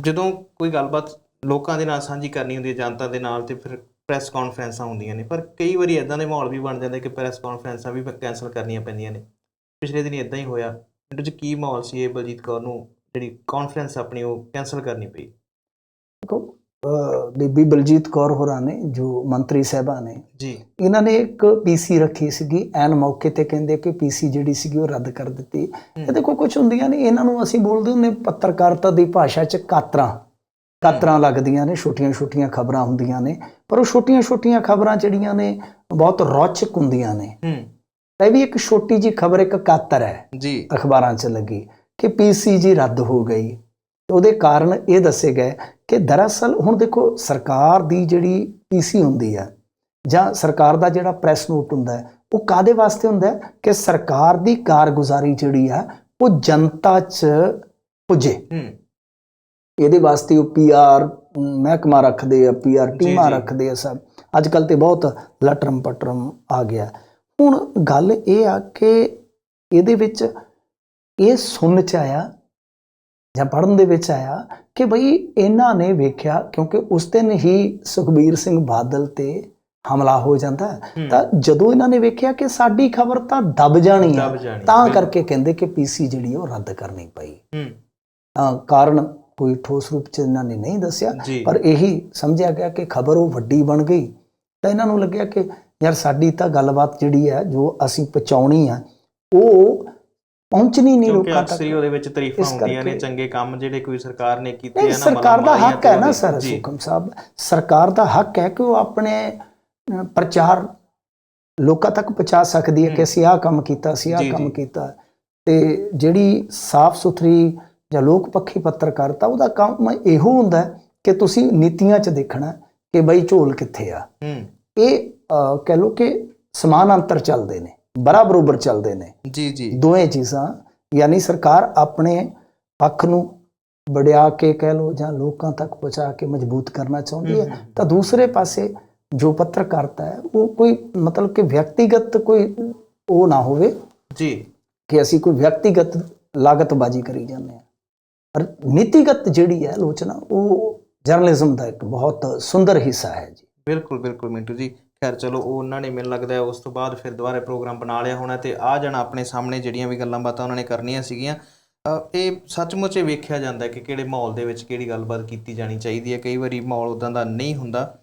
ਜਦੋਂ ਕੋਈ ਗੱਲਬਾਤ ਲੋਕਾਂ ਦੇ ਨਾਲ ਸਾਂਝੀ ਕਰਨੀ ਹੁੰਦੀ ਹੈ, ਜਨਤਾ ਦੇ ਨਾਲ ਤੇ ਫਿਰ ਪ੍ਰੈਸ ਕਾਨਫਰੰਸਾਂ ਹੁੰਦੀਆਂ ਨੇ, ਪਰ ਕਈ ਵਾਰੀ ਇਦਾਂ ਦੇ ਮਾਹੌਲ ਵੀ ਬਣ ਜਾਂਦੇ ਕਿ ਪ੍ਰੈਸ ਕਾਨਫਰੰਸਾਂ ਵੀ ਕੈਨਸਲ ਕਰਨੀਆਂ ਪੈਂਦੀਆਂ ਨੇ। ਪਿਛਲੇ ਦਿਨ ਇਦਾਂ ਹੀ ਹੋਇਆ ਮਿੰਟੂ ਜੀ ਕੀ ਮਾਹੌਲ ਸੀ ਇਹ ਬਲਜੀਤ ਕੌਰ ਨੂੰ ਜਿਹੜੀ ਕਾਨਫਰੰਸ ਆਪਣੀ ਉਹ ਕੈਨਸਲ ਕਰਨੀ ਪਈ? ਦੇਖੋ ਬੀਬੀ ਬਲਜੀਤ ਕੌਰ ਹੋਰਾਂ ਨੇ ਜੋ ਮੰਤਰੀ ਸਾਹਿਬਾਨ ਨੇ ਜੀ। ਇਹਨਾਂ ਨੇ ਇੱਕ ਪੀਸੀ ਰੱਖੀ ਸੀਗੀ ਐਨ ਮੌਕੇ ਤੇ ਕਹਿੰਦੇ ਕਿ ਪੀਸੀ ਜਿਹੜੀ ਸੀਗੀ ਉਹ ਰੱਦ ਕਰ ਦਿੱਤੀ। ਇਹ ਦੇਖੋ ਕੁਝ ਹੁੰਦੀਆਂ ਨੇ ਇਹਨਾਂ ਨੂੰ ਅਸੀਂ ਬੋਲਦੇ ਹੁੰਦੇ ਪੱਤਰਕਾਰਤਾ ਦੀ ਭਾਸ਼ਾ 'ਚ ਕਾਤਰਾਂ। ਕਾਤਰਾਂ ਲੱਗਦੀਆਂ ਨੇ ਛੋਟੀਆਂ-ਛੋਟੀਆਂ ਖਬਰਾਂ ਹੁੰਦੀਆਂ ਨੇ ਪਰ ਉਹ ਛੋਟੀਆਂ-ਛੋਟੀਆਂ ਖਬਰਾਂ ਜਿਹੜੀਆਂ ਨੇ ਬਹੁਤ ਰੌਚਕ ਹੁੰਦੀਆਂ ਨੇ। ਹੂੰ। ਇਹ ਵੀ ਇੱਕ ਛੋਟੀ ਜੀ ਖਬਰ ਇੱਕ ਕਾਤਰ ਹੈ ਜੀ। ਅਖਬਾਰਾਂ 'ਚ ਲੱਗੀ ਕਿ ਪੀਸੀਜੀ ਰੱਦ ਹੋ ਗਈ। ਉਹਦੇ ਕਾਰਨ ਇਹ ਦੱਸੇ ਗਏ ਕਿ ਦਰਅਸਲ ਹੁਣ ਦੇਖੋ ਸਰਕਾਰ ਦੀ ਜਿਹੜੀ ਪੀਸੀ ਹੁੰਦੀ ਹੈ ਜਾਂ ਸਰਕਾਰ ਦਾ ਜਿਹੜਾ ਪ੍ਰੈਸ ਨੋਟ ਹੁੰਦਾ ਹੈ ਉਹ ਕਾਦੇ ਵਾਸਤੇ ਹੁੰਦਾ ਹੈ? ਕਿ ਸਰਕਾਰ ਦੀ ਕਾਰਗੁਜ਼ਾਰੀ ਜਿਹੜੀ ਹੈ ਉਹ ਜਨਤਾ 'ਚ ਪੁੱਜੇ। ਹੂੰ। ਇਹਦੇ ਵਾਸਤੇ ਉਹ ਪੀਆਰ ਮਹਿਕਮਾ ਰੱਖਦੇ ਆ ਪੀਆਰ ਟੀਮਾਂ। ਰੱਖਦੇ ਆ ਸਭ। ਅੱਜ ਕੱਲ ਤੇ ਬਹੁਤ ਲਟਰਮ ਪਟਰਮ ਆ ਗਿਆ। ਹੁਣ ਗੱਲ ਇਹ ਆ ਕਿ ਇਹਦੇ ਵਿੱਚ ਇਹ ਸੁਣ ਚ ਆਇਆ ਜਾਂ ਪੜਨ ਦੇ ਵਿੱਚ ਆਇਆ ਕਿ ਬਈ ਇਹਨਾਂ ਨੇ ਵੇਖਿਆ ਕਿਉਂਕਿ ਉਸ ਦਿਨ ਹੀ ਸੁਖਬੀਰ ਸਿੰਘ ਬਾਦਲ ਤੇ ਹਮਲਾ ਹੋ ਜਾਂਦਾ। ਤਾਂ ਜਦੋਂ ਇਹਨਾਂ ਨੇ ਵੇਖਿਆ ਕਿ ਸਾਡੀ ਖਬਰ ਤਾਂ ਦਬ ਜਾਣੀ ਹੈ ਤਾਂ। ਕਰਕੇ ਕਹਿੰਦੇ ਕਿ ਪੀਸੀ ਜਿਹੜੀ ਉਹ ਰੱਦ ਕਰਨੀ ਪਈ। ਤਾਂ ਕਾਰਨ ਕੋਈ ਠੋਸ ਰੂਪ ਚ ਇਹਨਾਂ ਨੇ ਨਹੀਂ ਦੱਸਿਆ ਪਰ ਇਹੀ ਸਮਝਿਆ ਗਿਆ ਕਿ ਖਬਰ ਉਹ ਵੱਡੀ ਬਣ ਗਈ। ਤਾਂ ਇਹਨਾਂ ਨੂੰ ਲੱਗਿਆ ਕਿ ਯਾਰ ਸਾਡੀ ਤਾਂ ਗੱਲਬਾਤ ਜਿਹੜੀ ਹੈ ਜੋ ਅਸੀਂ ਪਹੁੰਚਾਉਣੀ ਆ ਉਹ ਪਹੁੰਚਣੀ ਨਹੀਂ ਕਿਉਂਕਿ ਲੋਕਾਂ ਤੱਕ। ਉਹਦੇ ਵਿੱਚ ਤਾਰੀਫਾਂ ਹੁੰਦੀਆਂ ਨੇ ਚੰਗੇ ਕੰਮ ਜਿਹੜੇ ਕੋਈ ਸਰਕਾਰ ਨੇ ਕੀਤੇ ਆ ਨਾ ਸਰਕਾਰ ਦਾ ਹੱਕ ਹੈ ਨਾ ਸਰ ਸੁਖਮ ਸਾਹਿਬ। ਸਰਕਾਰ ਦਾ ਹੱਕ ਹੈ ਕਿ ਉਹ ਆਪਣੇ ਪ੍ਰਚਾਰ ਲੋਕਾਂ ਤੱਕ ਪਹੁੰਚਾ ਸਕਦੀ ਹੈ। ਕਿ ਅਸੀਂ ਆਹ ਕੰਮ ਕੀਤਾ ਅਸੀਂ ਆਹ ਕੰਮ। ਕੀਤਾ। ਤੇ ਜਿਹੜੀ ਸਾਫ਼ ਸੁਥਰੀ ਜਾਂ ਲੋਕ ਪੱਖੀ ਪੱਤਰਕਾਰਤਾ ਉਹਦਾ ਕੰਮ ਇਹੋ ਹੁੰਦਾ ਕਿ ਤੁਸੀਂ ਨੀਤੀਆਂ 'ਚ ਦੇਖਣਾ ਕਿ ਬਈ ਝੋਲ ਕਿੱਥੇ ਆ। ਇਹ ਕਹਿ ਲੋ ਕਿ ਸਮਾਨ ਅੰਤਰ ਚੱਲਦੇ ਨੇ। ਬਰੋਬਰ ਚੱਲਦੇ ਨੇ। ਜੀ ਜੀ। ਦੋਵੇਂ ਚੀਜ਼ਾਂ ਯਾਨੀ ਸਰਕਾਰ ਆਪਣੇ ਪੱਖ ਨੂੰ ਵਡਿਆ ਕੇ ਕਹਿ ਲੋ ਜਾਂ ਲੋਕਾਂ ਤੱਕ ਪਹੁੰਚਾ ਕੇ ਮਜ਼ਬੂਤ ਕਰਨਾ ਚਾਹੁੰਦੀ ਹੈ। ਤਾਂ ਦੂਸਰੇ ਪਾਸੇ ਜੋ ਪੱਤਰਕਾਰਤਾ ਹੈ ਉਹ ਕੋਈ ਮਤਲਬ ਕਿ ਵਿਅਕਤੀਗਤ ਕੋਈ ਉਹ ਨਾ ਹੋਵੇ ਜੀ। ਕਿ ਅਸੀਂ ਕੋਈ ਵਿਅਕਤੀਗਤ ਲਾਗਤਬਾਜ਼ੀ ਕਰੀ ਜਾਂਦੇ ਹਾਂ। ਪਰ ਨੀਤੀਗਤ ਜਿਹੜੀ ਹੈ ਆਲੋਚਨਾ ਉਹ ਜਰਨਲਿਜ਼ਮ ਦਾ ਇੱਕ ਬਹੁਤ ਸੁੰਦਰ ਹਿੱਸਾ ਹੈ ਜੀ। ਬਿਲਕੁਲ ਬਿਲਕੁਲ ਮਿੰਟੂ ਜੀ। ਖੈਰ ਚਲੋ, ਉਹ ਉਹਨਾਂ ਨੇ ਮੈਨੂੰ ਲੱਗਦਾ ਉਸ ਤੋਂ ਬਾਅਦ ਫਿਰ ਦੁਬਾਰਾ ਪ੍ਰੋਗਰਾਮ ਬਣਾ ਲਿਆ ਹੋਣਾ ਤੇ ਆ ਜਾਣਾ ਆਪਣੇ ਸਾਹਮਣੇ ਜਿਹੜੀਆਂ ਵੀ ਗੱਲਾਂ ਬਾਤਾਂ ਉਹਨਾਂ ਨੇ ਕਰਨੀਆਂ ਸੀਗੀਆਂ। ਇਹ ਸੱਚਮੁੱਚ ਇਹ ਵੇਖਿਆ ਜਾਂਦਾ ਕਿ ਕਿਹੜੇ ਮਾਹੌਲ ਦੇ ਵਿੱਚ ਕਿਹੜੀ ਗੱਲਬਾਤ ਕੀਤੀ ਜਾਣੀ ਚਾਹੀਦੀ ਹੈ। ਕਈ ਵਾਰੀ ਮਾਹੌਲ ਉਦਾਂ ਦਾ ਨਹੀਂ ਹੁੰਦਾ।